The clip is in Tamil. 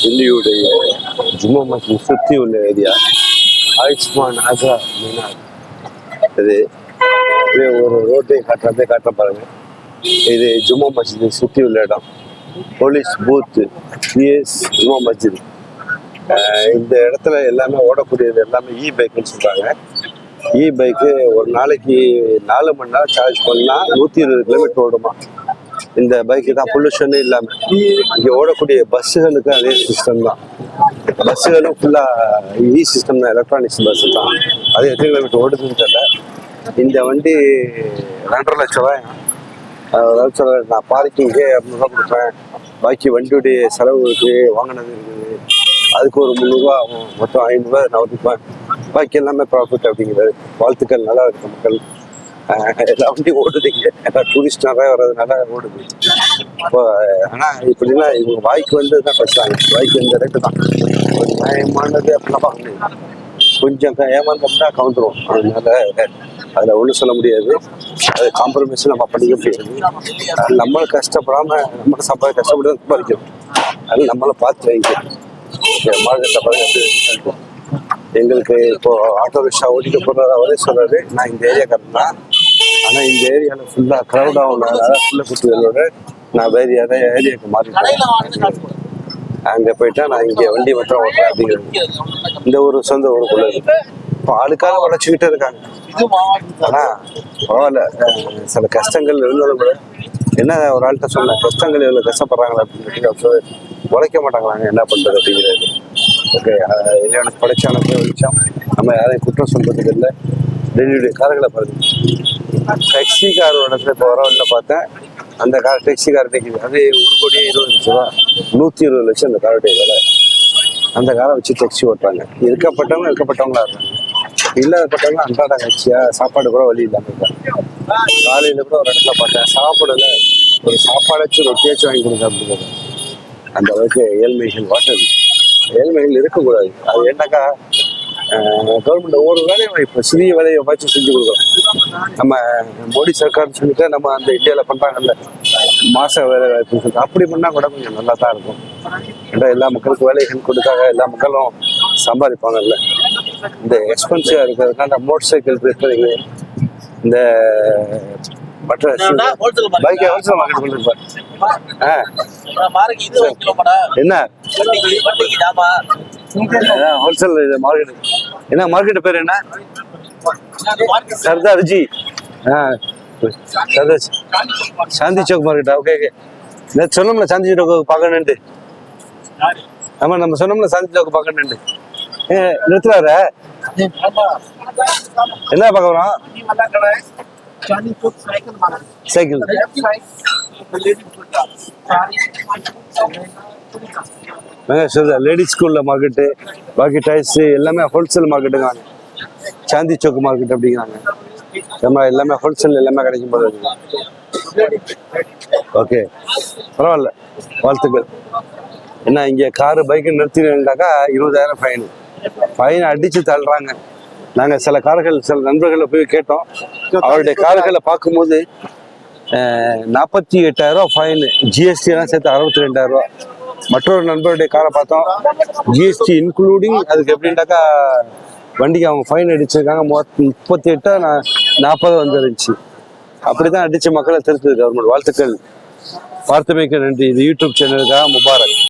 டெல்லியுடைய ஜும்மா மஸ்ஜித் சுற்றி உள்ள ஏரியா ஆயுஷ்மான் ஆசா மீனார் இது ஒரு ரோட்டை காட்டுறதே காட்ட பாருங்க. இது ஜும்மா மஸ்ஜித் சுற்றி உள்ள இடம். Police booth. PS Jumma Masjid. இந்த இடத்துல எல்லாமே ஓடக்கூடியது எல்லாமே இ பைக்குன்னு சொல்கிறாங்க இ பைக்கு ஒரு நாளைக்கு நாலு மணி நேரம் சார்ஜ் பண்ணால் நூற்றி இருபது கிலோமீட்டர் ஓடுமா? இந்த பைக்கு தான் பொல்யூஷனே இல்லாமல் இங்கே ஓடக்கூடிய பஸ்ஸுகளுக்கு அதே சிஸ்டம் தான். பஸ்ஸுகளும் ஃபுல்லாக இ சிஸ்டம் தான் எலக்ட்ரானிக்ஸ் பஸ் தான். அது எத்தனை கிலோமீட்டர் ஓடுதுன்னு தெரியல. இந்த வண்டி ரெண்டரை லட்ச ரூபாய். அதாவது சொல்ல நான் பார்க்கிங்கே இரநூறுவா கொடுப்பேன். பாக்கி வண்டியுடைய செலவுக்கு வாங்கினது இருக்குது. அதுக்கு ஒரு முந்நூறுரூவா ஆகும். மொத்தம் ஐநூறுரூவா நான் ஒதுக்குவேன். பாக்கி எல்லாமே ப்ராஃபிட் அப்படிங்கிறது. வாழ்த்துக்கள் நல்லா இருக்கு மக்கள். எல்லா வண்டியும் ஓடுதுங்க டூரிஸ்ட் நிறைய வர்றதுனால ஓடுது. இப்போ ஆனால் இப்படிலாம் இவங்க வாய்க்கு வந்து தான் பேசுறாங்க வாய்க்கு இந்த ரேட்டு தான். நியாயமானது அப்படிலாம் பார்க்க முடியாது கொஞ்சம் க- ஏமாந்தோம்னா கவுந்துரும். அதனால அதில் ஒன்றும் சொல்ல முடியாது. அது காம்ப்ரமைஸ் நம்ம பண்ணிக்க முடியாது. நம்மளை கஷ்டப்படாம நம்மளை சம்பாதி கஷ்டப்பட்டு தான் சம்பாதிக்கணும். அது நம்மளை பார்த்து வைக்கணும் எங்களுக்கு இப்போ ஆட்டோ ரிக்ஷா ஓட்டிட்டு போறாரு அவரே சொல்றாரு. நான் இந்த ஏரியாக்காரன் தான். ஆனா இந்த ஏரியால ஃபுல்லா க்ரௌட் ஆகுனால ஃபுல்லா குட்டிகளோட நான் வேற ஏரியா ஏரியாவுக்கு மாறிட்டேன் அங்க போயிட்டா நான் இங்க வண்டி மட்டும் ஓட்டுறேன் அப்படிங்கிறது இந்த ஒரு சொந்த ஊருக்குள்ள இருக்கு. இப்போ ஆளுக்காக உழைச்சிக்கிட்டே இருக்காங்க. ஆனா பரவாயில்ல. சில கஷ்டங்கள் இருந்தாலும் கூட என்ன ஒரு ஆள்கிட்ட சொன்ன கஷ்டங்கள் எவ்வளவு கஷ்டப்படுறாங்களா அப்படின்னு. உழைக்க மாட்டாங்களாங்க என்ன பண்றது அப்படிங்கிறது. ஓகே படைச்சானப்பே வெளிச்சம் நம்ம யாரையும் குற்றம் சொல்றதுக்கு இல்லை. டெல்லியுடைய கார்களை பாருங்க. டாக்ஸி கார் இடத்துல இப்போ வரவன்ல பார்த்தேன். அந்த கார் டாக்ஸி கார் நிற்கிது அது ஒரு கோடி இருபது லட்சம் ரூபா நூற்றி இருபது லட்சம் அந்த காரோடைய விலை. அந்த காரை வச்சு டெக்ஸி ஓட்டுறாங்க. இருக்கப்பட்டவங்க இருக்கப்பட்டவங்களா இருக்காங்க. இல்லாதப்பட்டவங்க அன்றாட கட்சியா சாப்பாடு கூட வழி இல்லாமல் இருக்காங்க. காலையில் கூட ஒரு இடத்துல பார்த்தேன் சாப்பிடல. ஒரு சாப்பாடாச்சும் ரொட்டியாச்சும் வாங்கி கொடுங்க அப்படிங்கிறது அந்த அளவுக்கு ஏழ்மைகள் வாட்டது ஏழ்மைகள் இருக்கக்கூடாது. அது என்னக்கா கவர்மெண்ட் ஒவ்வொரு வேலையும் இப்போ சிறிய வேலையை வச்சு செஞ்சு கொடுக்குறோம். நம்ம மோடி சர்க்கார்னு சொல்லிட்டு நம்ம அந்த இந்தியாவில் பண்றாங்கல்ல மாச வேலை வாய்ப்பு சொல்லிட்டு அப்படி பண்ணா கூட கொஞ்சம் நல்லா தான் இருக்கும். ஏன்னா எல்லா மக்களுக்கும் வேலைகள் கொடுத்தாங்க எல்லா மக்களும் சம்பாதிப்பாங்கல்ல. இந்த எக்ஸ்பென்சிவா இருக்கிறதுனால மோட்டர் சைக்கிள் இருக்கிறது இந்த மற்ற பைக்கை ஹோல்சேல் மார்க்கெட் பண்ணிருப்பார் என்ன? ஹோல்சேல் மார்க்கெட் என்ன மார்க்கெட் பேர் என்ன? சர்தார்ஜி ஆ சர்தார் சாந்தி சௌக் மார்க்கெட்டா ஓகே ஓகே நேற்று சொன்னோம்ல சாந்தி சௌக் பார்க்கணுன்ட்டு ஆமாம் நம்ம சொன்னோம்ல சாந்தி சௌக் பார்க்கணுன்ட்டு ஏ நிறுத்துறாரு என்ன பார்க்க வரோம் சைக்கிள் சொல்லுதா லேடிஸ் ஸ்கூலில் மார்க்கெட்டு பாக்கி டைஸ் எல்லாமே ஹோல்சேல் மார்க்கெட்டுங்க சாந்தி சோக்கு மார்க்கெட் அப்படிங்கிறாங்க. நம்ம எல்லாமே ஹோல்சேல் எல்லாமே கிடைக்கும் போது ஓகே பரவாயில்ல. வாழ்த்துக்கள். என்ன இங்கே காரு பைக்கு நிறுத்தினாக்கா இருபதாயிரம் ஃபைன் ஃபைன் அடிச்சு தள்ளுறாங்க. நாங்க சில கார்கள் சில நண்பர்களை போய் கேட்டோம். அவருடைய கார்களை பார்க்கும்போது நாற்பத்தி எட்டாயிரம் ரூபா ஃபைன் ஜிஎஸ்டி எல்லாம் சேர்த்து அறுபத்தி ரெண்டாயிரம் ரூபா மற்றொரு நண்பருடைய காரை பார்த்தோம். ஜிஎஸ்டி இன்க்ளூடிங் அதுக்கு எப்படின்னாக்கா வண்டிக்கு அவங்க ஃபைன் அடிச்சிருக்காங்க. மொத்த முப்பத்தி எட்டா நாற்பது வந்துருந்துச்சு. அப்படிதான் அடிச்சு மக்களை திருத்துது கவர்மெண்ட் வாழ்த்துக்கள். பார்த்தமைக்கு நன்றி. இது யூடியூப் சேனலுக்காக முபாரக்.